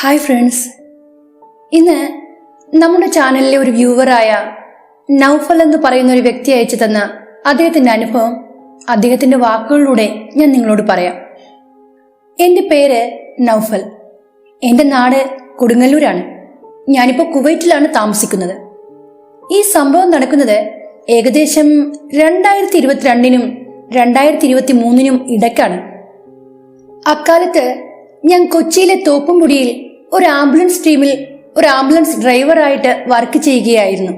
Hi friends ഇന്ന് നമ്മുടെ ചാനലിലെ ഒരു വ്യൂവറായ നൗഫൽ എന്ന് പറയുന്ന ഒരു വ്യക്തി അയച്ചു തന്ന അദ്ദേഹത്തിന്റെ അനുഭവം അദ്ദേഹത്തിന്റെ വാക്കുകളിലൂടെ ഞാൻ നിങ്ങളോട് പറയാം. എന്റെ പേര് നൗഫൽ. എന്റെ നാട് കൊടുങ്ങല്ലൂരാണ്. ഞാനിപ്പോൾ കുവൈറ്റിലാണ് താമസിക്കുന്നത്. ഈ സംഭവം നടക്കുന്നത് ഏകദേശം രണ്ടായിരത്തി ഇരുപത്തിരണ്ടിനും രണ്ടായിരത്തി ഇരുപത്തി മൂന്നിനും ഇടയ്ക്കാണ്. അക്കാലത്ത് ഞാൻ കൊച്ചിയിലെ തോപ്പുംപുടിയിൽ ഒരു ആംബുലൻസ് ടീമിൽ ഒരു ആംബുലൻസ് ഡ്രൈവറായിട്ട് വർക്ക് ചെയ്യുകയായിരുന്നു.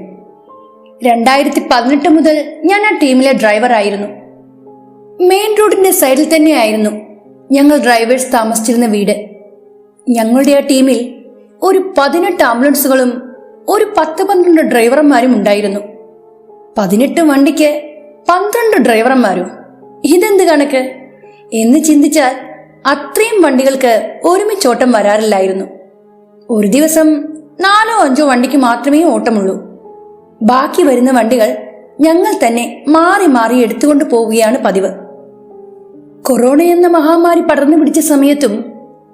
രണ്ടായിരത്തി പതിനെട്ട് മുതൽ ഞാൻ ആ ടീമിലെ ഡ്രൈവറായിരുന്നു. മെയിൻ റോഡിന്റെ സൈഡിൽ തന്നെയായിരുന്നു ഞങ്ങൾ ഡ്രൈവേഴ്സ് താമസിച്ചിരുന്ന വീട്. ഞങ്ങളുടെ ആ ടീമിൽ ഒരു പതിനെട്ട് ആംബുലൻസുകളും ഒരു പത്ത് പന്ത്രണ്ട് ഡ്രൈവർമാരും ഉണ്ടായിരുന്നു. പതിനെട്ട് വണ്ടിക്ക് പന്ത്രണ്ട് ഡ്രൈവർമാരോ. ഇതെന്ത് കണക്ക്? എന്ന് ചിന്തിച്ചാൽ അത്രയും വണ്ടികൾക്ക് ഒരുമിച്ചോട്ടം വരാറില്ലായിരുന്നു. ഒരു ദിവസം നാലോ അഞ്ചോ വണ്ടിക്ക് മാത്രമേ ഓട്ടമുള്ളൂ. ബാക്കി വരുന്ന വണ്ടികൾ ഞങ്ങൾ തന്നെ മാറി മാറി എടുത്തുകൊണ്ട് പോവുകയാണ് പതിവ്. കൊറോണ എന്ന മഹാമാരി പടർന്നു പിടിച്ച സമയത്തും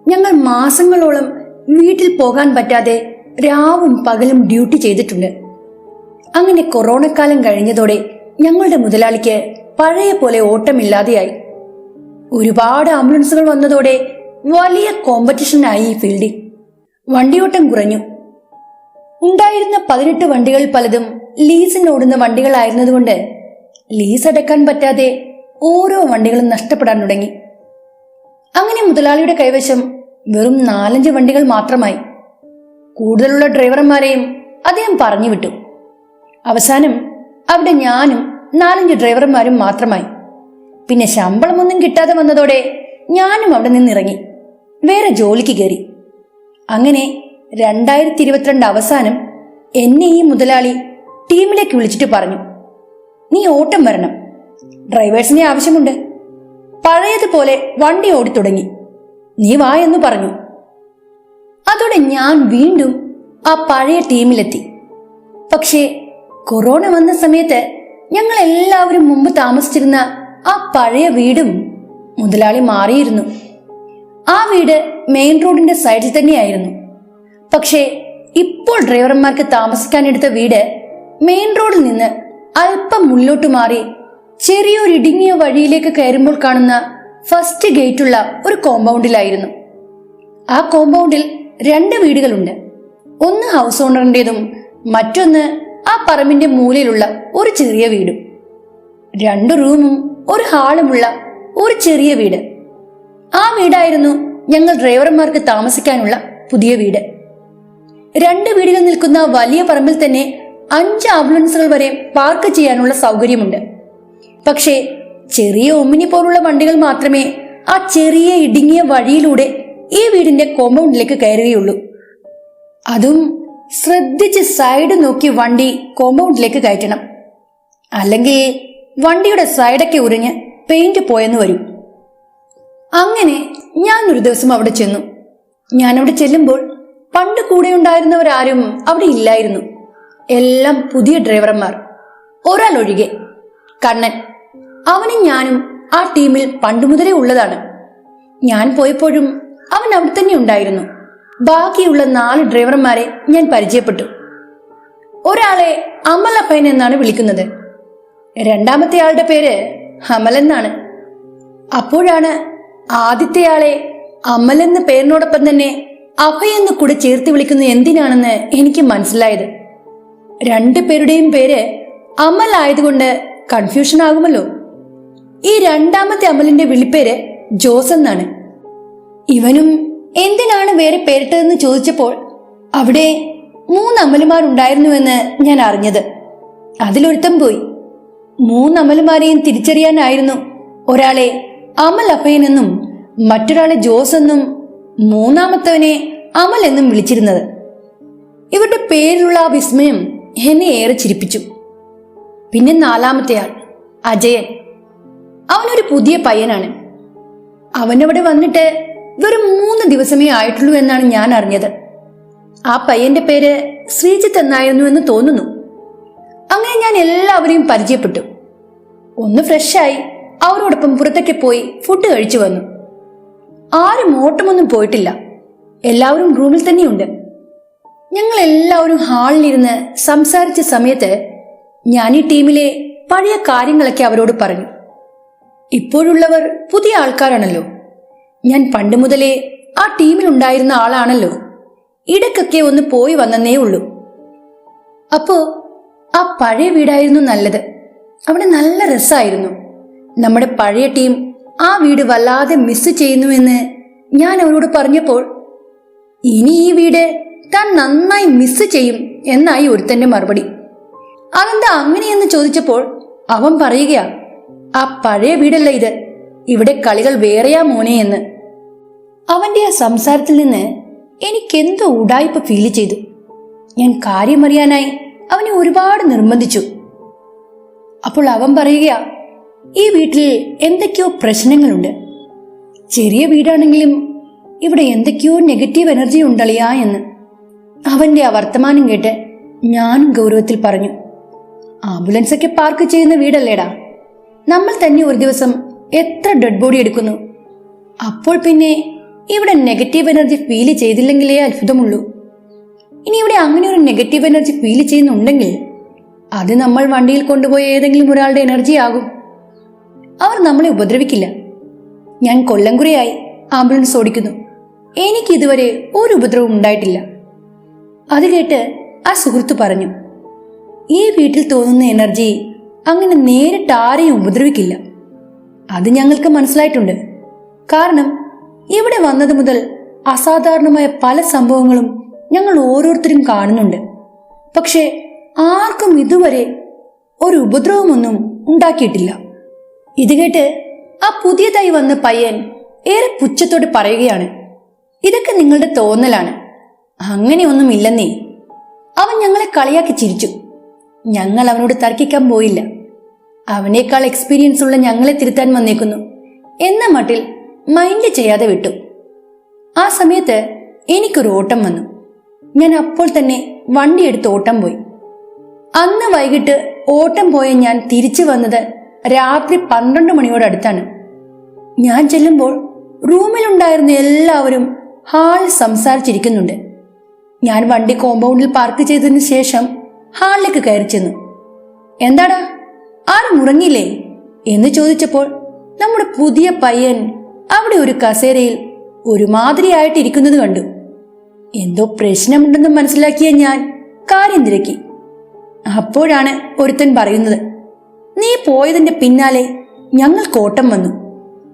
ഞങ്ങൾ മാസങ്ങളോളം വീട്ടിൽ പോകാൻ പറ്റാതെ രാവും പകലും ഡ്യൂട്ടി ചെയ്തിട്ടുണ്ട്. അങ്ങനെ കൊറോണക്കാലം കഴിഞ്ഞതോടെ ഞങ്ങളുടെ മുതലാളിക്ക് പഴയ പോലെ ഓട്ടമില്ലാതെയായി. ഒരുപാട് ആംബുലൻസുകൾ വന്നതോടെ വലിയ കോമ്പറ്റീഷനായി ഈ ഫീൽഡിൽ വണ്ടിയോട്ടം കുറഞ്ഞു. ഉണ്ടായിരുന്ന പതിനെട്ട് വണ്ടികൾ പലതും ലീസിന് ഓടുന്ന വണ്ടികളായിരുന്നതുകൊണ്ട് ലീസ് അടക്കാൻ പറ്റാതെ ഓരോ വണ്ടികളും നഷ്ടപ്പെടാൻ തുടങ്ങി. അങ്ങനെ മുതലാളിയുടെ കൈവശം വെറും നാലഞ്ച് വണ്ടികൾ മാത്രമായി. കൂടുതലുള്ള ഡ്രൈവർമാരെയും അദ്ദേഹം പറഞ്ഞു വിട്ടു. അവസാനം അവിടെ ഞാനും നാലഞ്ച് ഡ്രൈവർമാരും മാത്രമായി. പിന്നെ ശമ്പളമൊന്നും കിട്ടാതെ വന്നതോടെ ഞാനും അവിടെ നിന്നിറങ്ങി. വേറെ ജോലിക്ക് കയറി. അങ്ങനെ രണ്ടായിരത്തി ഇരുപത്തിരണ്ട് അവസാനം എന്നെ ഈ മുതലാളി ടീമിലേക്ക് വിളിച്ചിട്ട് പറഞ്ഞു നീ ഓട്ടം വരണം. ഡ്രൈവേഴ്സിനെ ആവശ്യമുണ്ട്. പഴയതുപോലെ വണ്ടി ഓടിത്തുടങ്ങി നീ വാ എന്ന് പറഞ്ഞു. അതോടെ ഞാൻ വീണ്ടും ആ പഴയ ടീമിലെത്തി. പക്ഷേ കൊറോണ വന്ന സമയത്ത് ഞങ്ങൾ എല്ലാവരും മുമ്പ് താമസിച്ചിരുന്ന ആ പഴയ വീടും മുതലാളി മാറിയിരുന്നു. ആ വീട് മെയിൻ റോഡിന്റെ സൈഡിൽ തന്നെയായിരുന്നു. പക്ഷേ ഇപ്പോൾ ഡ്രൈവർമാർക്ക് താമസിക്കാൻ എടുത്ത വീട് മെയിൻ റോഡിൽ നിന്ന് അല്പം മുന്നോട്ട് മാറി ചെറിയൊരു ഇടുങ്ങിയ വഴിയിലേക്ക് കയറുമ്പോൾ കാണുന്ന ഫസ്റ്റ് ഗേറ്റുള്ള ഒരു കോമ്പൗണ്ടിലായിരുന്നു ആ കോമ്പൗണ്ടിൽ രണ്ട് വീടുകളുണ്ട്. ഒന്ന് ഹൗസ് ഓണറിന്റെതും മറ്റൊന്ന് ആ പറമ്പിന്റെ മൂലയിലുള്ള ഒരു ചെറിയ വീടും. രണ്ട് റൂമും ഒരു ഹാളുമുള്ള ഒരു ചെറിയ വീട്. ആ വീടായിരുന്നു ഞങ്ങൾ ഡ്രൈവർമാർക്ക് താമസിക്കാനുള്ള പുതിയ വീട്. രണ്ട് വീടുകൾ നിൽക്കുന്ന വലിയ പറമ്പിൽ തന്നെ അഞ്ച് ആംബുലൻസുകൾ വരെ പാർക്ക് ചെയ്യാനുള്ള സൗകര്യമുണ്ട്. പക്ഷേ ചെറിയ ഒമ്മിനി പോലുള്ള വണ്ടികൾ മാത്രമേ ആ ചെറിയ ഇടുങ്ങിയ വഴിയിലൂടെ ഈ വീടിന്റെ കോമ്പൗണ്ടിലേക്ക് കയറുകയുള്ളൂ. അതും ശ്രദ്ധിച്ച് സൈഡ് നോക്കി വണ്ടി കോമ്പൗണ്ടിലേക്ക് കയറ്റണം. അല്ലെങ്കിൽ വണ്ടിയുടെ സൈഡൊക്കെ ഉറിഞ്ഞ് പെയിന്റ് പോയെന്ന് വരും. അങ്ങനെ ഞാൻ ഒരു ദിവസം അവിടെ ചെന്നു. ഞാൻ അവിടെ ചെല്ലുമ്പോൾ പണ്ട് കൂടെ ഉണ്ടായിരുന്നവരാരും അവിടെ ഇല്ലായിരുന്നു. എല്ലാം പുതിയ ഡ്രൈവർമാർ. ഒരാൾ ഒഴികെ കണ്ണൻ. അവനും ഞാനും ആ ടീമിൽ പണ്ട് മുതലേ ഉള്ളതാണ്. ഞാൻ പോയപ്പോഴും അവൻ അവിടെ തന്നെ ഉണ്ടായിരുന്നു. ബാക്കിയുള്ള നാല് ഡ്രൈവർമാരെ ഞാൻ പരിചയപ്പെട്ടു. ഒരാളെ അമലപ്പൻ എന്നാണ് വിളിക്കുന്നത്. രണ്ടാമത്തെ ആളുടെ പേര് അമൽ എന്നാണ്. അപ്പോഴാണ് ആദ്യത്തെയാളെ അമലെന്ന പേരിനോടൊപ്പം തന്നെ അഭയെന്ന് കൂടെ ചേർത്ത് വിളിക്കുന്നത് എന്തിനാണെന്ന് എനിക്ക് മനസ്സിലായത്. രണ്ടു പേരുടെയും പേര് അമൽ ആയതുകൊണ്ട് കൺഫ്യൂഷൻ ആകുമല്ലോ. ഈ രണ്ടാമത്തെ അമലിന്റെ വിളിപ്പേര് ജോസ് എന്നാണ്. ഇവനും എന്തിനാണ് വേറെ പേരിട്ടതെന്ന് ചോദിച്ചപ്പോൾ അവിടെ മൂന്ന് അമലുമാരുണ്ടായിരുന്നുവെന്ന് ഞാൻ അറിഞ്ഞത്. അതിലൊരുത്തം പോയി. മൂന്ന് അമലുമാരെയും തിരിച്ചറിയാനായിരുന്നു ഒരാളെ അമൽ അപ്പയനെന്നും മറ്റൊരാളെ ജോസ് എന്നും മൂന്നാമത്തവനെ അമൽ എന്നും വിളിച്ചിരുന്നത്. ഇവരുടെ പേരിലുള്ള ആ വിസ്മയം എന്നെ ഏറെ ചിരിപ്പിച്ചു. പിന്നെ നാലാമത്തെ ആൾ അജയൻ. അവനൊരു പുതിയ പയ്യനാണ്. അവനവിടെ വന്നിട്ട് വെറും മൂന്ന് ദിവസമേ ആയിട്ടുള്ളൂ എന്നാണ് ഞാൻ അറിഞ്ഞത്. ആ പയ്യന്റെ പേര് ശ്രീജിത്ത് എന്നായിരുന്നു എന്ന് തോന്നുന്നു. അങ്ങനെ ഞാൻ എല്ലാവരെയും പരിചയപ്പെട്ടു. ഒന്ന് ഫ്രഷായി. അവരോടൊപ്പം പുറത്തൊക്കെ പോയി ഫുഡ് കഴിച്ചു വന്നു. ആരും ഓട്ടമൊന്നും പോയിട്ടില്ല. എല്ലാവരും റൂമിൽ തന്നെയുണ്ട്. ഞങ്ങൾ എല്ലാവരും ഹാളിലിരുന്ന് സംസാരിച്ച സമയത്ത് ഞാൻ ഈ ടീമിലെ പഴയ കാര്യങ്ങളൊക്കെ അവരോട് പറഞ്ഞു. ഇപ്പോഴുള്ളവർ പുതിയ ആൾക്കാരാണല്ലോ. ഞാൻ പണ്ട് മുതലേ ആ ടീമിൽ ഉണ്ടായിരുന്ന ആളാണല്ലോ. ഇടക്കൊക്കെ ഒന്ന് പോയി വന്നേ ഉള്ളൂ. അപ്പോ ആ പഴയ വീടായിരുന്നു നല്ലത്. അവിടെ നല്ല രസമായിരുന്നു നമ്മുടെ പഴയ ടീം ആ വീട് വല്ലാതെ മിസ് ചെയ്യുന്നുവെന്ന് ഞാൻ അവരോട് പറഞ്ഞപ്പോൾ ഇനി ഈ വീട് താൻ നന്നായി മിസ് ചെയ്യും എന്നായി ഒരുത്തന്റെ മറുപടി. അതെന്താ അങ്ങനെയെന്ന് ചോദിച്ചപ്പോൾ അവൻ പറയുകയാ ആ പഴയ വീടല്ല ഇത് ഇവിടെ കളികൾ വേറെയാ മോനെ എന്ന്. അവന്റെ ആ സംസാരത്തിൽ നിന്ന് എനിക്കെന്തോ ഉടായ്പ ഫീൽ ചെയ്തു. ഞാൻ കാര്യമറിയാനായി അവനെ ഒരുപാട് നിർബന്ധിച്ചു. അപ്പോൾ അവൻ പറയുകയാ ഈ വീട്ടിൽ എന്തൊക്കെയോ പ്രശ്നങ്ങളുണ്ട്. ചെറിയ വീടാണെങ്കിലും ഇവിടെ എന്തൊക്കെയോ നെഗറ്റീവ് എനർജി ഉണ്ടളിയാ എന്ന്. അവന്റെ ആ വർത്തമാനം കേട്ട് ഞാനും ഗൗരവത്തിൽ പറഞ്ഞു ആംബുലൻസ് ഒക്കെ പാർക്ക് ചെയ്യുന്ന വീടല്ലേടാ. നമ്മൾ തന്നെ ഒരു ദിവസം എത്ര ഡെഡ് ബോഡി എടുക്കുന്നു. അപ്പോൾ പിന്നെ ഇവിടെ നെഗറ്റീവ് എനർജി ഫീൽ ചെയ്തില്ലെങ്കിലേ അത്ഭുതമുള്ളൂ. ഇനി ഇവിടെ അങ്ങനെ ഒരു നെഗറ്റീവ് എനർജി ഫീൽ ചെയ്യുന്നുണ്ടെങ്കിൽ അത് നമ്മൾ വണ്ടിയിൽ കൊണ്ടുപോയ ഏതെങ്കിലും ഒരാളുടെ എനർജി ആകും അവർ നമ്മളെ ഉപദ്രവിക്കില്ല. ഞാൻ കൊല്ലംകുറിയായി ആംബുലൻസ് ഓടിക്കുന്നു. എനിക്ക് ഇതുവരെ ഒരു ഉപദ്രവം ഉണ്ടായിട്ടില്ല. അത് കേട്ട് ആ സുഹൃത്ത് പറഞ്ഞു ഈ വീട്ടിൽ തോന്നുന്ന എനർജി അങ്ങനെ നേരിട്ട് ആരെയും ഉപദ്രവിക്കില്ല. അത് ഞങ്ങൾക്ക് മനസ്സിലായിട്ടുണ്ട്. കാരണം ഇവിടെ വന്നത് മുതൽ അസാധാരണമായ പല സംഭവങ്ങളും ഞങ്ങൾ ഓരോരുത്തരും കാണുന്നുണ്ട്. പക്ഷേ ആർക്കും ഇതുവരെ ഒരു ഉപദ്രവമൊന്നും ഉണ്ടാക്കിയിട്ടില്ല. ഇത് കേട്ട് ആ പുതിയതായി വന്ന പയ്യൻ ഏറെ പുച്ഛത്തോട് പറയുകയാണ് ഇതൊക്കെ നിങ്ങളുടെ തോന്നലാണ്. അങ്ങനെയൊന്നും ഇല്ലെന്നേ അവൻ ഞങ്ങളെ കളിയാക്കി ചിരിച്ചു. ഞങ്ങൾ അവനോട് തർക്കിക്കാൻ പോയില്ല. അവനേക്കാൾ എക്സ്പീരിയൻസ് ഉള്ള ഞങ്ങളെ തിരുത്താൻ വന്നേക്കുന്നു എന്ന മട്ടിൽ മൈൻഡ് ചെയ്യാതെ വിട്ടു. ആ സമയത്ത് എനിക്കൊരു ഓട്ടം വന്നു. ഞാൻ അപ്പോൾ തന്നെ വണ്ടി എടുത്ത് ഓട്ടം പോയി. അന്ന് വൈകിട്ട് ഓട്ടം പോയ ഞാൻ തിരിച്ചു വന്നത് രാത്രി പന്ത്രണ്ട് മണിയോടടുത്താണ് ഞാൻ ചെല്ലുമ്പോൾ റൂമിലുണ്ടായിരുന്ന എല്ലാവരും ഹാൾ സംസാരിച്ചിരിക്കുന്നുണ്ട്. ഞാൻ വണ്ടി കോമ്പൗണ്ടിൽ പാർക്ക് ചെയ്തതിന് ശേഷം ഹാളിലേക്ക് കയറി ചെന്നു. എന്താടാ? ആരും ഉറങ്ങിയില്ലേ? എന്ന് ചോദിച്ചപ്പോൾ നമ്മുടെ പുതിയ പയ്യൻ അവിടെ ഒരു കസേരയിൽ ഒരുമാതിരിയായിട്ട് ഇരിക്കുന്നത് കണ്ടു. എന്തോ പ്രശ്നമുണ്ടെന്ന് മനസ്സിലാക്കിയ ഞാൻ കാര്യം തിരക്കി. അപ്പോഴാണ് ഒരുത്തൻ പറയുന്നത് നീ പോയതിന്റെ പിന്നാലെ ഞങ്ങൾക്ക് ഓട്ടം വന്നു.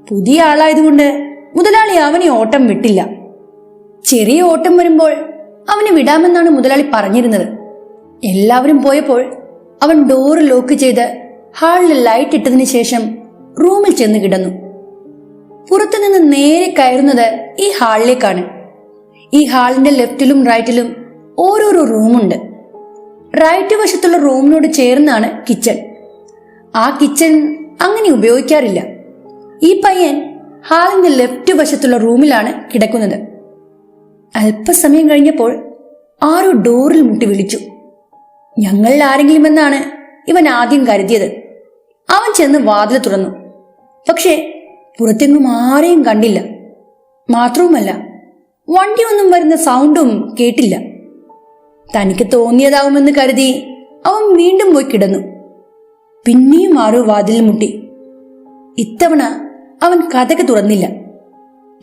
പുതിയ ആളായതുകൊണ്ട് മുതലാളി അവനെ ഓട്ടം വിട്ടില്ല. ചെറിയ ഓട്ടം വരുമ്പോൾ അവനെ വിടാമെന്നാണ് മുതലാളി പറഞ്ഞിരുന്നത്. എല്ലാവരും പോയപ്പോൾ അവൻ ഡോറ് ലോക്ക് ചെയ്ത് ഹാളിൽ ലൈറ്റ് ഇട്ടതിന് ശേഷം റൂമിൽ ചെന്ന് കിടന്നു. പുറത്തുനിന്ന് നേരെ കയറുന്നത് ഈ ഹാളിലേക്കാണ്. ഈ ഹാളിന്റെ ലെഫ്റ്റിലും റൈറ്റിലും ഓരോരോ റൂമുണ്ട്. റൈറ്റ് വശത്തുള്ള റൂമിനോട് ചേർന്നാണ് കിച്ചൺ. ആ കിച്ചൺ അങ്ങനെ ഉപയോഗിക്കാറില്ല. ഈ പയ്യൻ ഹാളിന്റെ ലെഫ്റ്റ് വശത്തുള്ള റൂമിലാണ് കിടക്കുന്നത്. അല്പസമയം കഴിഞ്ഞപ്പോൾ ആരോ ഡോറിൽ മുട്ടി വിളിച്ചു. ഞങ്ങളിൽ ആരെങ്കിലും എന്നാണ് ഇവൻ ആദ്യം കരുതിയത്. അവൻ ചെന്ന് വാതിൽ തുറന്നു. പക്ഷേ പുറത്തെങ്ങും ആരെയും കണ്ടില്ല. മാത്രവുമല്ല വണ്ടിയൊന്നും വരുന്ന സൗണ്ടും കേട്ടില്ല. തനിക്ക് തോന്നിയതാവുമെന്ന് കരുതി അവൻ വീണ്ടും പോയി കിടന്നു. പിന്നെയും ആരോ വാതിൽ മുട്ടി. ഇത്തവണ അവൻ കഥക് തുറന്നില്ല.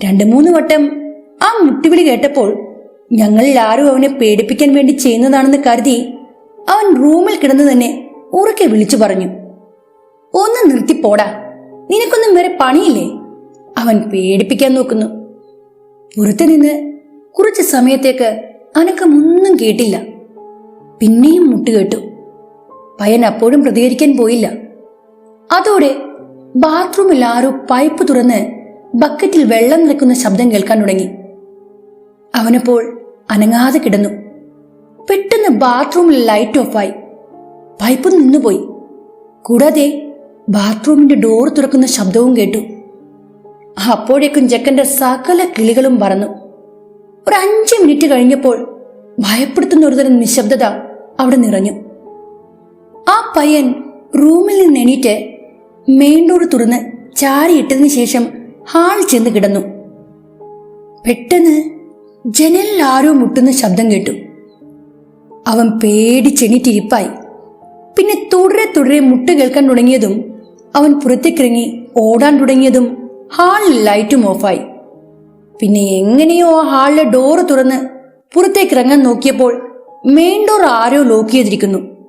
രണ്ടു മൂന്ന് വട്ടം ആ മുട്ടിവിളി കേട്ടപ്പോൾ ഞങ്ങളിൽ ആരും അവനെ പേടിപ്പിക്കാൻ വേണ്ടി ചെയ്യുന്നതാണെന്ന് കരുതി അവൻ റൂമിൽ കിടന്നു തന്നെ ഉറക്കെ വിളിച്ചു പറഞ്ഞു. ഒന്ന് നിർത്തിപ്പോടാ. നിനക്കൊന്നും വരെ പണിയില്ലേ? അവൻ പേടിപ്പിക്കാൻ നോക്കുന്നു. പുറത്തു നിന്ന് കുറച്ച് സമയത്തേക്ക് അനക്കമൊന്നും കേട്ടില്ല. പിന്നെയും മുട്ടുകേട്ടു പയ്യൻ അപ്പോഴും പ്രതികരിക്കാൻ പോയില്ല. അതോടെ ബാത്റൂമിൽ ആരോ പൈപ്പ് തുറന്ന് ബക്കറ്റിൽ വെള്ളം നിൽക്കുന്ന ശബ്ദം കേൾക്കാൻ തുടങ്ങി. അവനപ്പോൾ അനങ്ങാതെ കിടന്നു. പെട്ടെന്ന് ബാത്റൂമിൽ ലൈറ്റ് ഓഫായി പൈപ്പ് നിന്നുപോയി. കൂടാതെ ബാത്റൂമിന്റെ ഡോർ തുറക്കുന്ന ശബ്ദവും കേട്ടു. അപ്പോഴേക്കും ജക്കന്റെ സകല കിളികളും പറന്നു. ഒരു അഞ്ച് മിനിറ്റ് കഴിഞ്ഞപ്പോൾ ഭയപ്പെടുത്തുന്ന ഒരുതരം നിശബ്ദത അവിടെ നിറഞ്ഞു. ആ പയ്യൻ റൂമിൽ നിന്ന് എണീറ്റ് മെയിൻ ഡോർ തുറന്ന് ചാരിയിട്ടതിന് ശേഷം ഹാളിൽ ചെന്ന് കിടന്നു. പെട്ടെന്ന് ജനലിൽ ആരോ മുട്ടുന്ന ശബ്ദം കേട്ടു. അവൻ പേടിച്ചെണിറ്റിരിപ്പായി. പിന്നെ തുടരെ തുടരെ മുട്ട് കേൾക്കാൻ തുടങ്ങിയതും അവൻ പുറത്തേക്കിറങ്ങി ഓടാൻ തുടങ്ങിയതും ഹാളിൽ ലൈറ്റും ഓഫായി. പിന്നെ എങ്ങനെയോ ആ ഹാളിലെ ഡോറ് തുറന്ന് പുറത്തേക്ക് ഇറങ്ങാൻ നോക്കിയപ്പോൾ മെയിൻ ഡോർ ആരോ ലോക്ക് ചെയ്തിരിക്കുന്നു.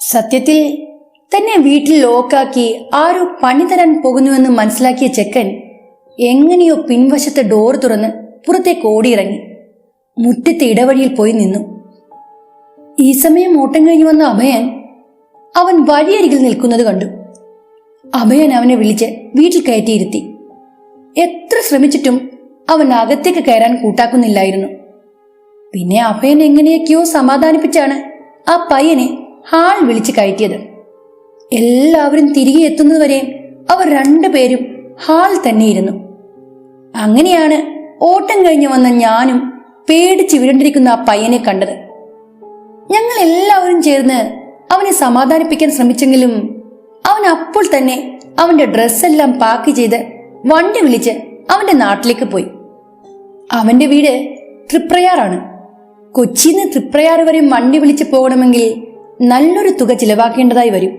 സത്യത്തിൽ തന്നെ വീട്ടിൽ ലോക്കാക്കി ആരോ പണി തരാൻ പോകുന്നുവെന്ന് മനസ്സിലാക്കിയ ചെക്കൻ എങ്ങനെയോ പിൻവശത്തെ ഡോർ തുറന്ന് പുറത്തേക്ക് ഓടിയിറങ്ങി. മുറ്റത്തെ ഇടവഴിയിൽ പോയി നിന്നു. ഈ സമയം ഓട്ടം കഴിഞ്ഞു വന്ന അഭയൻ അവൻ വഴിയരികിൽ നിൽക്കുന്നത് കണ്ടു. അഭയൻ അവനെ വിളിച്ച് വീട്ടിൽ കയറ്റിയിരുത്തി. എത്ര ശ്രമിച്ചിട്ടും അവൻ അകത്തേക്ക് കയറാൻ കൂട്ടാക്കുന്നില്ലായിരുന്നു. പിന്നെ അഭയൻ എങ്ങനെയൊക്കെയോ സമാധാനിപ്പിച്ചാണ് ആ പയ്യനെ ഹാൾ വിളിച്ചു കയറ്റിയത്. എല്ലാവരും തിരികെ എത്തുന്നതുവരെ അവർ രണ്ടുപേരും ഹാൾ തന്നെയിരുന്നു. അങ്ങനെയാണ് ഓട്ടം കഴിഞ്ഞു വന്ന ഞാനും പേടിച്ച് വിരണ്ടിരിക്കുന്ന ആ പയ്യനെ കണ്ടത്. ഞങ്ങൾ എല്ലാവരും ചേർന്ന് അവനെ സമാധാനിപ്പിക്കാൻ ശ്രമിച്ചെങ്കിലും അവൻ അപ്പോൾ തന്നെ അവന്റെ ഡ്രസ്സെല്ലാം പാക്ക് ചെയ്ത് വണ്ടി വിളിച്ച് അവന്റെ നാട്ടിലേക്ക് പോയി. അവന്റെ വീട് തൃപ്രയാറാണ്. കൊച്ചിന്ന് തൃപ്രയാർ വരെ വണ്ടി വിളിച്ച് പോകണമെങ്കിൽ നല്ലൊരു തുക ചിലവാക്കേണ്ടതായി വരും.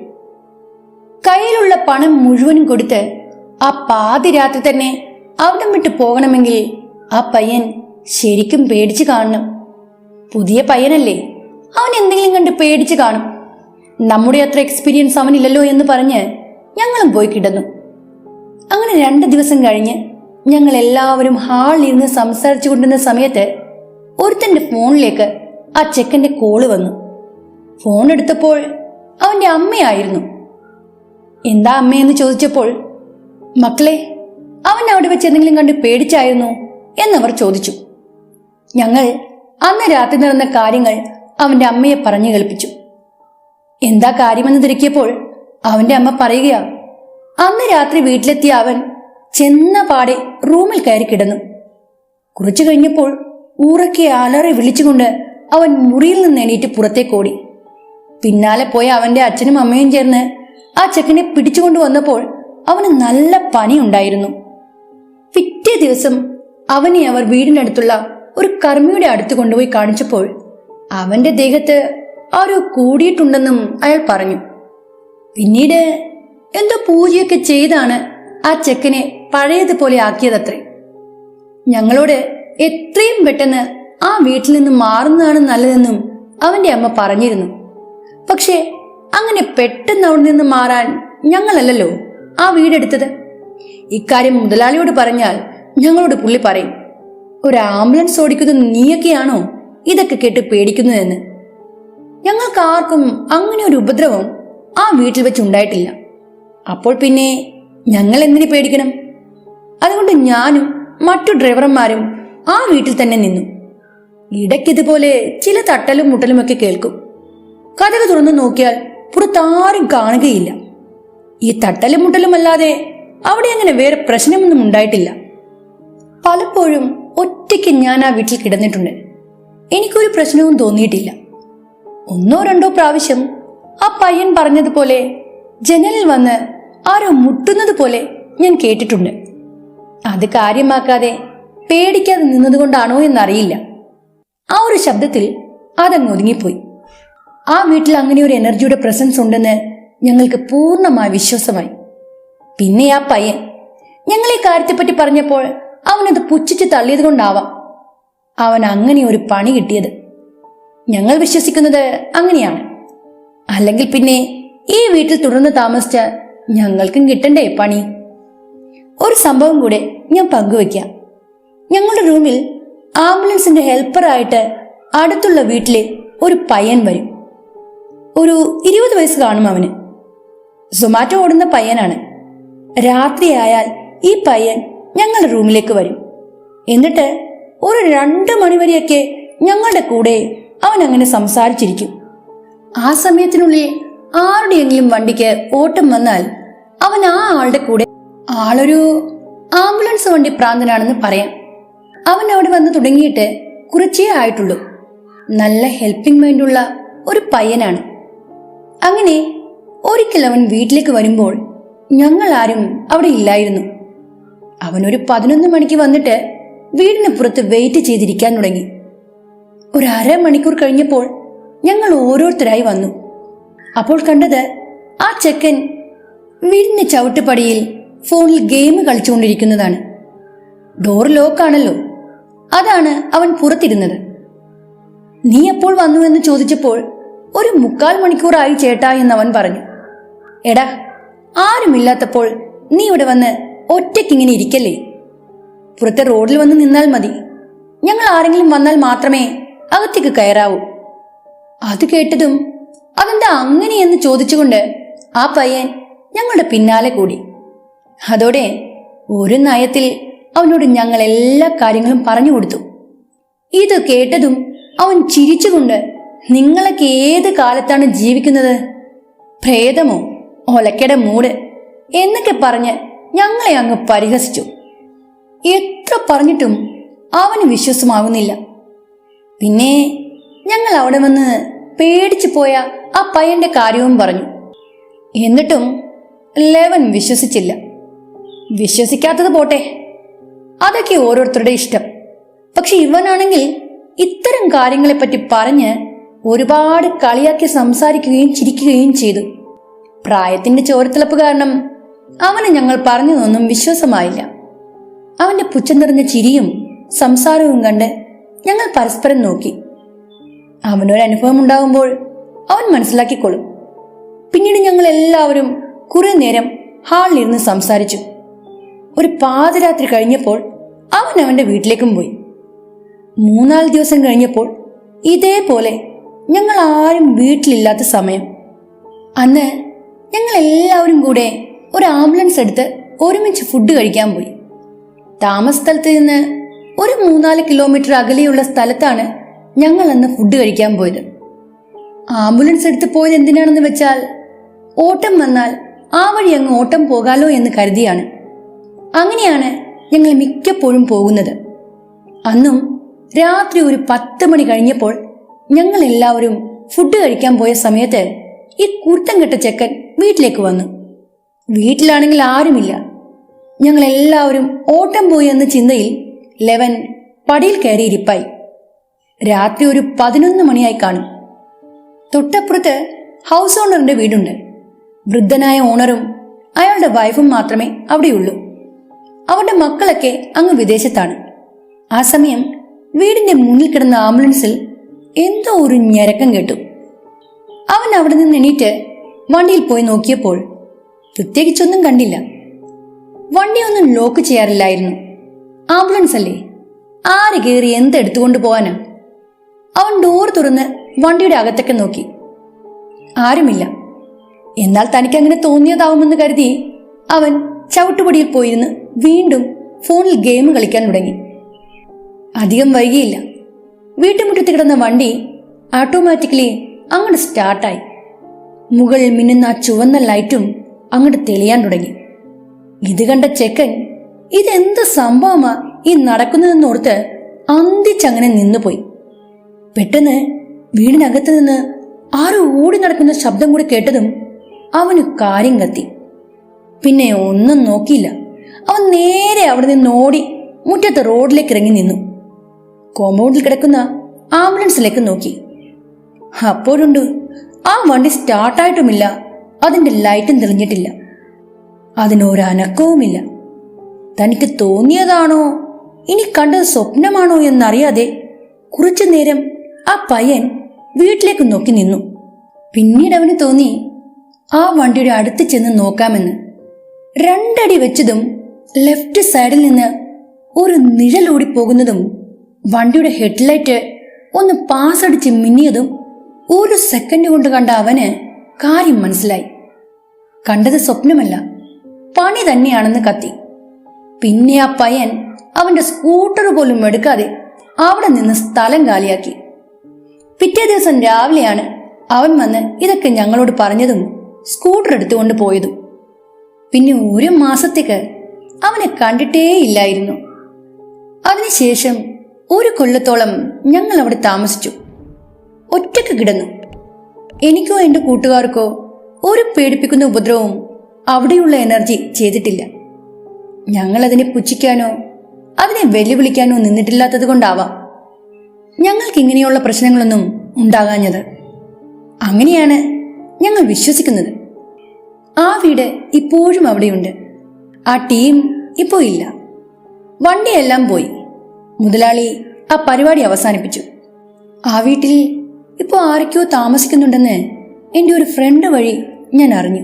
കയ്യിലുള്ള പണം മുഴുവനും കൊടുത്ത് ആ പാതിരാത്രി തന്നെ അവിടം വിട്ട് പോകണമെങ്കിൽ ആ പയ്യൻ ശരിക്കും പേടിച്ചു കാണണം. പുതിയ പയ്യനല്ലേ. അവൻ എന്തെങ്കിലും കണ്ട് പേടിച്ചു കാണും. നമ്മുടെ അത്ര എക്സ്പീരിയൻസ് അവനില്ലല്ലോ എന്ന് പറഞ്ഞ് ഞങ്ങളും പോയി കിടന്നു. അങ്ങനെ രണ്ട് ദിവസം കഴിഞ്ഞ് ഞങ്ങൾ എല്ലാവരും ഹാളിൽ ഇരുന്ന് സംസാരിച്ചു കൊണ്ടിരുന്ന സമയത്ത് ഒരുത്തന്റെ ഫോണിലേക്ക് ആ ചെക്കന്റെ കോൾ വന്നു. ഫോൺ എടുത്തപ്പോൾ അവന്റെ അമ്മയായിരുന്നു. എന്താ അമ്മയെന്ന് ചോദിച്ചപ്പോൾ മക്കളെ അവൻ അവിടെ വെച്ച് എന്തെങ്കിലും കണ്ട് പേടിച്ചായിരുന്നു? എന്നവർ ചോദിച്ചു. ഞങ്ങൾ അന്ന് രാത്രി നടന്ന കാര്യങ്ങൾ അവന്റെ അമ്മയെ പറഞ്ഞു കേൾപ്പിച്ചു. എന്താ കാര്യമെന്ന് തിരക്കിയപ്പോൾ അവന്റെ അമ്മ പറയുകയാ അന്ന് രാത്രി വീട്ടിലെത്തിയ അവൻ ചെന്ന പാടെ റൂമിൽ കയറി കിടന്നു. കുറച്ചു കഴിഞ്ഞപ്പോൾ ഊറക്കെ അലറി വിളിച്ചുകൊണ്ട് അവൻ മുറിയിൽ നിന്ന് എണീറ്റ് പുറത്തേക്ക് ഓടി. പിന്നാലെ പോയ അവന്റെ അച്ഛനും അമ്മയും ചേർന്ന് ആ ചെക്കനെ പിടിച്ചുകൊണ്ടു വന്നപ്പോൾ അവന് നല്ല പനി ഉണ്ടായിരുന്നു പിറ്റേ ദിവസം അവനെ അവർ വീടിനടുത്തുള്ള ഒരു കർമ്മിയുടെ അടുത്ത് കൊണ്ടുപോയി കാണിച്ചപ്പോൾ അവന്റെ ദേഹത്ത് ആരോ കൂടിയിട്ടുണ്ടെന്നും അയാൾ പറഞ്ഞു. പിന്നീട് എന്തോ പൂജയൊക്കെ ചെയ്താണ് ആ ചെക്കനെ പഴയതുപോലെ ആക്കിയതത്രേ. ഞങ്ങളോട് എത്രയും പെട്ടെന്ന് ആ വീട്ടിൽ നിന്ന് മാറുന്നതാണ് നല്ലതെന്നും അവന്റെ അമ്മ പറഞ്ഞിരുന്നു. പക്ഷേ അങ്ങനെ പെട്ടെന്ന് അവിടെ നിന്ന് മാറാൻ ഞങ്ങളല്ലല്ലോ ആ വീടെടുത്തത്. ഇക്കാര്യം മുതലാളിയോട് പറഞ്ഞാൽ ഞങ്ങളോട് പുള്ളി പറയും ഒരു ആംബുലൻസ് ഓടിക്കുന്നത് നീയൊക്കെയാണോ? ഇതൊക്കെ കേട്ട് പേടിക്കുന്നതെന്ന്. ഞങ്ങൾക്ക് ആർക്കും അങ്ങനെ ഒരു ഉപദ്രവം ആ വീട്ടിൽ വെച്ച് ഉണ്ടായിട്ടില്ല. അപ്പോൾ പിന്നെ ഞങ്ങൾ എന്തിനു പേടിക്കണം? അതുകൊണ്ട് ഞാനും മറ്റു ഡ്രൈവർമാരും ആ വീട്ടിൽ തന്നെ നിന്നു. ഇടയ്ക്കിതുപോലെ ചില തട്ടലും മുട്ടലും ഒക്കെ കേൾക്കും. കഥക തുറന്നു നോക്കിയാൽ പുറത്താരും കാണുകയില്ല. ഈ തട്ടലും മുട്ടലും അല്ലാതെ അവിടെ അങ്ങനെ വേറെ പ്രശ്നമൊന്നും ഉണ്ടായിട്ടില്ല. പലപ്പോഴും ഒറ്റയ്ക്ക് ഞാൻ ആ വീട്ടിൽ കിടന്നിട്ടുണ്ട്. എനിക്കൊരു പ്രശ്നവും തോന്നിയിട്ടില്ല. ഒന്നോ രണ്ടോ പ്രാവശ്യം ആ പയ്യൻ പറഞ്ഞതുപോലെ ജനലിൽ വന്ന് ആരോ മുട്ടുന്നത് പോലെ ഞാൻ കേട്ടിട്ടുണ്ട്. അത് കാര്യമാക്കാതെ പേടിക്കാതെ നിന്നതുകൊണ്ടാണോ എന്നറിയില്ല. ആ ഒരു ശബ്ദത്തിൽ അതങ്ങ് ഒതുങ്ങിപ്പോയി. ആ വീട്ടിൽ അങ്ങനെ ഒരു എനർജിയുടെ പ്രസൻസ് ഉണ്ടെന്ന് ഞങ്ങൾക്ക് പൂർണമായ വിശ്വാസമായി. പിന്നെ ആ പയ്യൻ ഞങ്ങൾ ഈ കാര്യത്തെപ്പറ്റി പറഞ്ഞപ്പോൾ അവനത് പുച്ഛിച്ച് തള്ളിയത് കൊണ്ടാവാം. അവൻ അങ്ങനെ ഒരു പണി കിട്ടിയത്. ഞങ്ങൾ വിശ്വസിക്കുന്നത് അങ്ങനെയാണ്. അല്ലെങ്കിൽ പിന്നെ ഈ വീട്ടിൽ തുടർന്ന് താമസിച്ച ഞങ്ങൾക്കും കിട്ടണ്ടേ പണി? ഒരു സംഭവം കൂടെ ഞാൻ പങ്കുവെക്കാം ഞങ്ങളുടെ റൂമിൽ ആംബുലൻസിന്റെ ഹെൽപ്പറായിട്ട് അടുത്തുള്ള വീട്ടിലെ ഒരു പയ്യൻ വരും. ഒരു ഇരുപത് വയസ്സ് കാണും അവന്. സൊമാറ്റോ ഓടുന്ന പയ്യനാണ്. രാത്രിയായാൽ ഈ പയ്യൻ ഞങ്ങളുടെ റൂമിലേക്ക് വരും. എന്നിട്ട് ഒരു രണ്ട് മണിവരെയൊക്കെ ഞങ്ങളുടെ കൂടെ അവൻ അങ്ങനെ സംസാരിച്ചിരിക്കും. ആ സമയത്തിനുള്ളിൽ ആരുടെയെങ്കിലും വണ്ടിക്ക് ഓട്ടം വന്നാൽ അവൻ ആ ആളുടെ കൂടെ ആളൊരു ആംബുലൻസ് വണ്ടി പ്രാന്തനാണെന്ന് പറയാം. അവൻ അവിടെ വന്ന് തുടങ്ങിയിട്ട് കുറച്ചേ ആയിട്ടുള്ളൂ. നല്ല ഹെൽപ്പിംഗ് മൈൻഡുള്ള ഒരു പയ്യനാണ്. അങ്ങനെ ഒരിക്കൽ അവൻ വീട്ടിലേക്ക് വരുമ്പോൾ ഞങ്ങൾ ആരും അവിടെ ഇല്ലായിരുന്നു. അവൻ ഒരു പതിനൊന്ന് മണിക്ക് വന്നിട്ട് വീടിന് പുറത്ത് വെയിറ്റ് ചെയ്തിരിക്കാൻ തുടങ്ങി. ഒരു അര മണിക്കൂർ കഴിഞ്ഞപ്പോൾ ഞങ്ങൾ ഓരോരുത്തരായി വന്നു. അപ്പോൾ കണ്ടത് ആ ചെക്കൻ വീടിന്റെ ചവിട്ടുപടിയിൽ ഫോണിൽ ഗെയിം കളിച്ചുകൊണ്ടിരിക്കുന്നതാണ്. ഡോർ ലോക്കാണല്ലോ അതാണ് അവൻ പുറത്തിരുന്നത്. നീ എപ്പോൾ വന്നു എന്ന് ചോദിച്ചപ്പോൾ ഒരു മുക്കാൽ മണിക്കൂറായി ചേട്ടാ എന്നവൻ പറഞ്ഞു. എടാ ആരുമില്ലാത്തപ്പോൾ നീ ഇവിടെ വന്ന് ഒറ്റയ്ക്കിങ്ങനെ ഇരിക്കല്ലേ? പുറത്തെ റോഡിൽ വന്ന് നിന്നാൽ മതി. ഞങ്ങൾ ആരെങ്കിലും വന്നാൽ മാത്രമേ അകത്തേക്ക് കയറാവൂ. അത് കേട്ടതും അതെന്താ അങ്ങനെയെന്ന് ചോദിച്ചുകൊണ്ട് ആ പയ്യൻ ഞങ്ങളുടെ പിന്നാലെ കൂടി. അതോടെ ഒരു നയത്തിൽ അവനോട് ഞങ്ങൾ എല്ലാ കാര്യങ്ങളും പറഞ്ഞു കൊടുത്തു. ഇത് കേട്ടതും അവൻ ചിരിച്ചുകൊണ്ട് നിങ്ങളൊക്കെ ഏത് കാലത്താണ് ജീവിക്കുന്നത്? പ്രേതമോ ഒലക്കയുടെ മൂട്? എന്നൊക്കെ പറഞ്ഞ് ഞങ്ങളെ അങ്ങ് പരിഹസിച്ചു. എത്ര പറഞ്ഞിട്ടും അവന് വിശ്വാസമാകുന്നില്ല പിന്നെ ഞങ്ങൾ അവിടെ വന്ന് പേടിച്ചു പോയ ആ പയ്യന്റെ കാര്യവും പറഞ്ഞു. എന്നിട്ടും ലെവൻ വിശ്വസിച്ചില്ല. വിശ്വസിക്കാത്തത് പോട്ടെ. അതൊക്കെ ഓരോരുത്തരുടെ ഇഷ്ടം. പക്ഷെ ഇവനാണെങ്കിൽ ഇത്തരം കാര്യങ്ങളെപ്പറ്റി പറഞ്ഞ് ഒരുപാട് കളിയാക്കി സംസാരിക്കുകയും ചിരിക്കുകയും ചെയ്തു. പ്രായത്തിന്റെ ചോരത്തിളപ്പ് കാരണം അവന് ഞങ്ങൾ പറഞ്ഞതൊന്നും വിശ്വാസമായില്ല. അവന്റെ പുച്ഛം നിറഞ്ഞ ചിരിയും സംസാരവും കണ്ട് ഞങ്ങൾ പരസ്പരം നോക്കി. അവനൊരു അനുഭവം ഉണ്ടാകുമ്പോൾ അവൻ മനസ്സിലാക്കിക്കൊള്ളും പിന്നീട് ഞങ്ങൾ എല്ലാവരും കുറെ നേരം ഹാളിലിരുന്ന് സംസാരിച്ചു. ഒരു പാതിരാത്രി കഴിഞ്ഞപ്പോൾ അവൻ അവന്റെ വീട്ടിലേക്കും പോയി. മൂന്നാൽ ദിവസം കഴിഞ്ഞപ്പോൾ ഇതേപോലെ ഞങ്ങൾ ആരും വീട്ടിലില്ലാത്ത സമയം. അന്ന് ഞങ്ങൾ എല്ലാവരും കൂടെ ഒരു ആംബുലൻസ് എടുത്ത് ഒരുമിച്ച് ഫുഡ് കഴിക്കാൻ പോയി. താമസ സ്ഥലത്ത് നിന്ന് ഒരു മൂന്നാൽ കിലോമീറ്റർ അകലെയുള്ള സ്ഥലത്താണ് ഞങ്ങൾ അന്ന് ഫുഡ് കഴിക്കാൻ പോയത്. ആംബുലൻസ് എടുത്ത് പോയത് എന്തിനാണെന്ന് വെച്ചാൽ ഓട്ടം വന്നാൽ ആ വഴി അങ്ങ് ഓട്ടം പോകാലോ എന്ന് കരുതിയാണ്. അങ്ങനെയാണ് ഞങ്ങൾ മിക്കപ്പോഴും പോകുന്നത്. അന്നും രാത്രി ഒരു പത്ത് മണി കഴിഞ്ഞപ്പോൾ ഞങ്ങൾ എല്ലാവരും ഫുഡ് കഴിക്കാൻ പോയ സമയത്ത് ഈ കുർത്തം കെട്ട ചെക്കൻ വീട്ടിലേക്ക് വന്നു. വീട്ടിലാണെങ്കിൽ ആരുമില്ല. ഞങ്ങൾ എല്ലാവരും ഓട്ടം പോയി എന്ന ചിന്തയിൽ ലെവൻ പടിയിൽ കയറി ഇരിപ്പായി. രാത്രി ഒരു പതിനൊന്ന് മണിയായി കാണും. തൊട്ടപ്പുറത്ത് ഹൗസ് ഓണറിന്റെ വീടുണ്ട്. വൃദ്ധനായ ഓണറും അയാളുടെ വൈഫും മാത്രമേ അവിടെയുള്ളൂ. അവരുടെ മക്കളൊക്കെ അങ്ങ് വിദേശത്താണ്. ആ സമയം വീടിന്റെ മുന്നിൽ കിടന്ന ആംബുലൻസിൽ എന്തോ ഒരു ഞരക്കം കേട്ടു. അവൻ അവിടെ നിന്ന് എണീറ്റ് വണ്ടിയിൽ പോയി നോക്കിയപ്പോൾ പ്രത്യേകിച്ചൊന്നും കണ്ടില്ല. വണ്ടിയൊന്നും ലോക്ക് ചെയ്യാറില്ലായിരുന്നു. ആംബുലൻസ് അല്ലേ? ആര് കയറി എന്തെടുത്തുകൊണ്ട് പോവാനാ? അവൻ ഡോർ തുറന്ന് വണ്ടിയുടെ അകത്തൊക്കെ നോക്കി. ആരുമില്ല. എന്നാൽ തനിക്ക് അങ്ങനെ തോന്നിയതാവുമെന്ന് കരുതി അവൻ ചവിട്ടുപടിയിൽ പോയിരുന്ന് വീണ്ടും ഫോണിൽ ഗെയിം കളിക്കാൻ തുടങ്ങി. അധികം വൈകിയില്ല. വീട്ടുമുറ്റത്ത് കിടന്ന വണ്ടി ഓട്ടോമാറ്റിക്കലി അങ്ങോട്ട് സ്റ്റാർട്ടായി മുകളിൽ മിന്നുന്ന ചുവന്ന ലൈറ്റും അങ്ങോട്ട് തെളിയാൻ തുടങ്ങി. ഇത് കണ്ട ചെക്കൻ ഇതെന്ത് സംഭവമാ ഈ നടക്കുന്നതെന്നോർത്ത് അന്തിച്ചങ്ങനെ നിന്നുപോയി. പെട്ടെന്ന് വീടിനകത്ത് നിന്ന് ആരോ ഓടി നടക്കുന്ന ശബ്ദം കൂടി കേട്ടതും അവന് കാര്യം കത്തി. പിന്നെ ഒന്നും നോക്കിയില്ല. അവൻ നേരെ അവിടെ നിന്ന് ഓടി മുറ്റത്ത് റോഡിലേക്ക് ഇറങ്ങി നിന്നു. കോമ്പൗണ്ടിൽ കിടക്കുന്ന ആംബുലൻസിലേക്ക് നോക്കി. അപ്പോഴുണ്ട് ആ വണ്ടി സ്റ്റാർട്ടായിട്ടുമില്ല. അതിന്റെ ലൈറ്റും തെളിഞ്ഞിട്ടില്ല. അതിനൊരനക്കവുമില്ല. തനിക്ക് തോന്നിയതാണോ? ഇനി കണ്ടത് സ്വപ്നമാണോ എന്നറിയാതെ കുറച്ചു നേരം ആ പയ്യൻ വീട്ടിലേക്ക് നോക്കി നിന്നു. പിന്നീട് അവന് തോന്നി ആ വണ്ടിയുടെ അടുത്ത് ചെന്ന് നോക്കാമെന്ന്. രണ്ടടി വെച്ചതും ലെഫ്റ്റ് സൈഡിൽ നിന്ന് ഒരു നിഴലോടി പോകുന്നതും വണ്ടിയുടെ ഹെഡ്ലൈറ്റ് ഒന്ന് പാസ് അടിച്ച് മിന്നിയതും ഒരു സെക്കൻഡ് കൊണ്ട് കണ്ട അവന് കാര്യം മനസ്സിലായി. കണ്ടത് സ്വപ്നമല്ല പണി തന്നെയാണെന്ന് കത്തി. പിന്നെ ആ പയ്യൻ അവന്റെ സ്കൂട്ടർ പോലും എടുക്കാതെ അവിടെ നിന്ന് സ്ഥലം കാലിയാക്കി. പിറ്റേ ദിവസം രാവിലെയാണ് അവൻ വന്ന് ഇതൊക്കെ ഞങ്ങളോട് പറഞ്ഞതും സ്കൂട്ടർ എടുത്തുകൊണ്ട് പോയതും. പിന്നെ ഒരു മാസത്തേക്ക് അവനെ കണ്ടിട്ടേ ഇല്ലായിരുന്നു അതിനുശേഷം ഒരു കൊല്ലത്തോളം ഞങ്ങൾ അവിടെ താമസിച്ചു. ഒറ്റയ്ക്ക് കിടന്നു. എനിക്കോ എന്റെ കൂട്ടുകാർക്കോ ഒരു പേടിപ്പിക്കുന്ന ഉപദ്രവവും അവിടെയുള്ള എനർജി ചെയ്തിട്ടില്ല. ഞങ്ങൾ അതിനെ പുച്ഛിക്കാനോ അതിനെ വെല്ലുവിളിക്കാനോ നിന്നിട്ടില്ലാത്തത് കൊണ്ടാവാം ഞങ്ങൾക്ക് ഇങ്ങനെയുള്ള പ്രശ്നങ്ങളൊന്നും ഉണ്ടാകാഞ്ഞത്. അങ്ങനെയാണ് ഞങ്ങൾ വിശ്വസിക്കുന്നത്. ആ വീട് ഇപ്പോഴും അവിടെയുണ്ട്. ആ ടീം ഇപ്പോ ഇല്ല. വണ്ടിയെല്ലാം പോയി. മുതലാളി ആ പരിപാടി അവസാനിപ്പിച്ചു. ആ വീട്ടിൽ ഇപ്പോൾ ആരൊക്കെയോ താമസിക്കുന്നുണ്ടെന്ന് എന്റെ ഒരു ഫ്രണ്ട് വഴി ഞാൻ അറിഞ്ഞു.